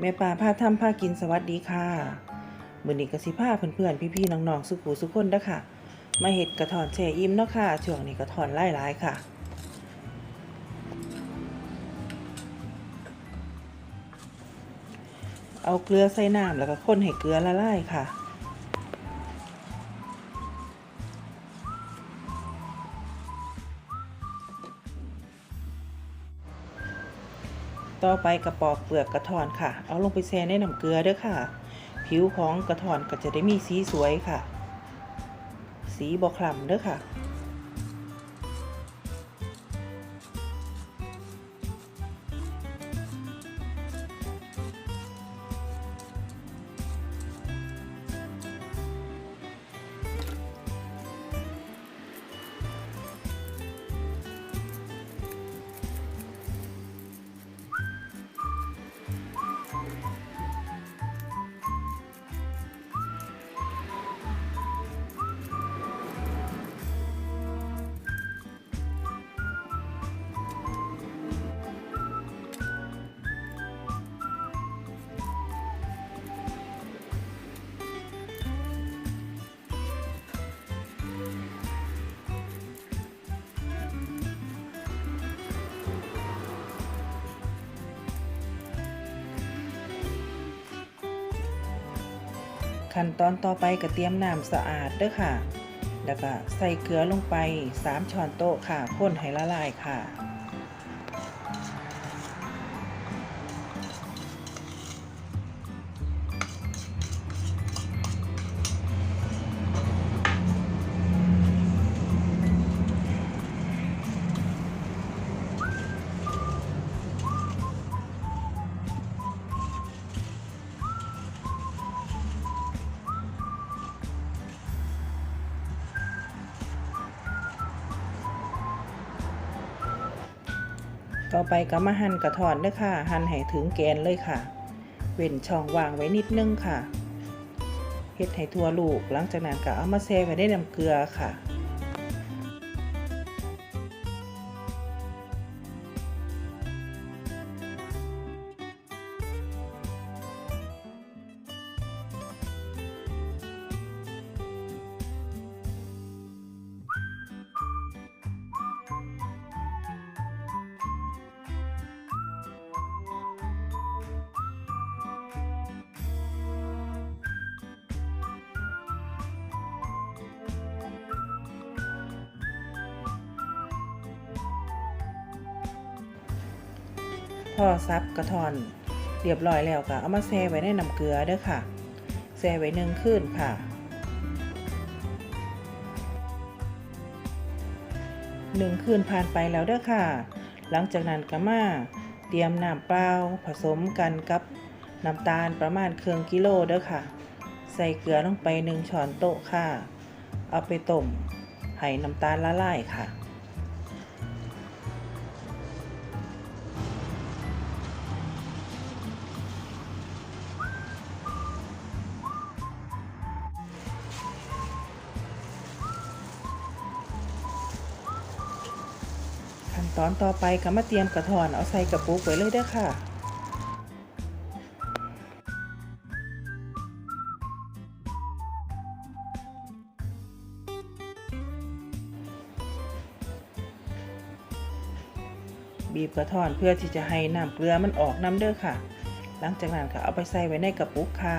แม่ป่าพาทำพากินสวัสดีค่ะมือนี้ก็สิพาเพื่อนๆพี่ๆน้องๆสุขูสุขคนเด้อค่ะ มาเห็ดกระถอนแช่อิ่มเนาะค่ะช่วงนี้กระถอนหลายค่ะ เอาเกลือใส่น้ำแล้วก็คนให้เกลือละลายค่ะ ต่อไปกระปอกเปลือกกระถอนค่ะ เอาลงไปแช่ในน้ำเกลือเด้อค่ะ ผิวของกระถอนก็จะได้มีสีสวยค่ะ สีบอคล้ำเด้อค่ะ ขั้นตอนต่อไปก็เตรียมน้ำสะอาดเด้อค่ะ แล้วก็ใส่เกลือลงไป 3 ช้อนโต๊ะค่ะคนให้ละลายค่ะ ต่อไปก็มาหั่นกระถอนเด้อค่ะ หั่นให้ถึงแกนเลยค่ะ เว้นช่องว่างไว้นิดนึงค่ะเฮ็ดให้ทั่วลูก หลังจากนั้นก็เอามาแช่ไว้ในน้ำเกลือค่ะ พอซับกระทอนเรียบร้อยแล้วก็เอามาแช่ไว้ในน้ำเกลือเด้อค่ะแช่ไว้หนึ่งคืนค่ะหนึ่งคืนผ่านไปแล้วเด้อค่ะ หลังจากนั้นก็มาเตรียมน้ำเปล่าผสมกันกับน้ำตาลประมาณเครื่องกิโลเด้อค่ะ ใส่เกลือลงไปหนึ่งช้อนโต๊ะค่ะ เอาไปต้มให้น้ำตาลละลายค่ะ ขั้นตอนต่อไปก็มาเตรียมกระถอนเอาใส่กระปุกไว้เลยเด้อค่ะบีบกระถอนเพื่อที่จะให้น้ำเกลือมันออกน้ำเด้อค่ะ หลังจากนั้นก็เอาไปใส่ไว้ในกระปุกค่ะ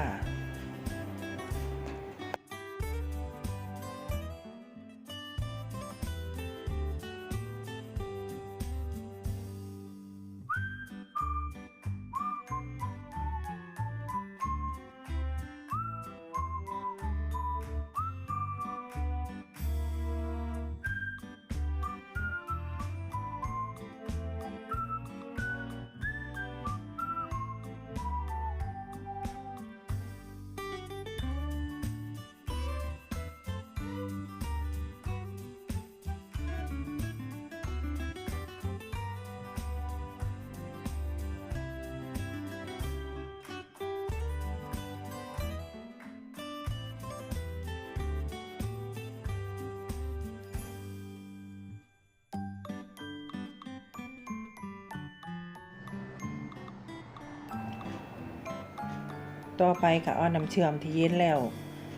ต่อไปก็เอาน้ำเชื่อมที่เย็นแล้ว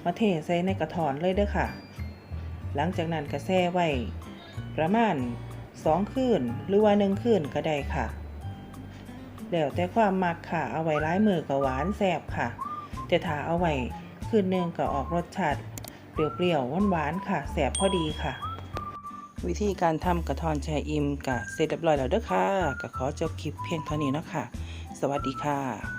มาเทใส่ในกระถอนเลยเด้อค่ะ หลังจากนั้นก็แช่ไว้ประมาณ2คืนหรือว่า1คืนก็ได้ค่ะ แล้วแต่ความมักค่ะ เอาไว้ร้ายมือก็หวานแซ่บค่ะ แต่ถ้าเอาไว้คืนหนึงก็ออกรสชาติเปรี้ยวๆหวานๆค่ะแซ่บพอดีค่ะ วิธีการทำกระทอนแช่อิ่มกะเสร็จเรียบร้อยแล้วเด้อค่ะก็ขอจบคลิปเพียงเท่านี้เนาะค่ะ สวัสดีค่ะ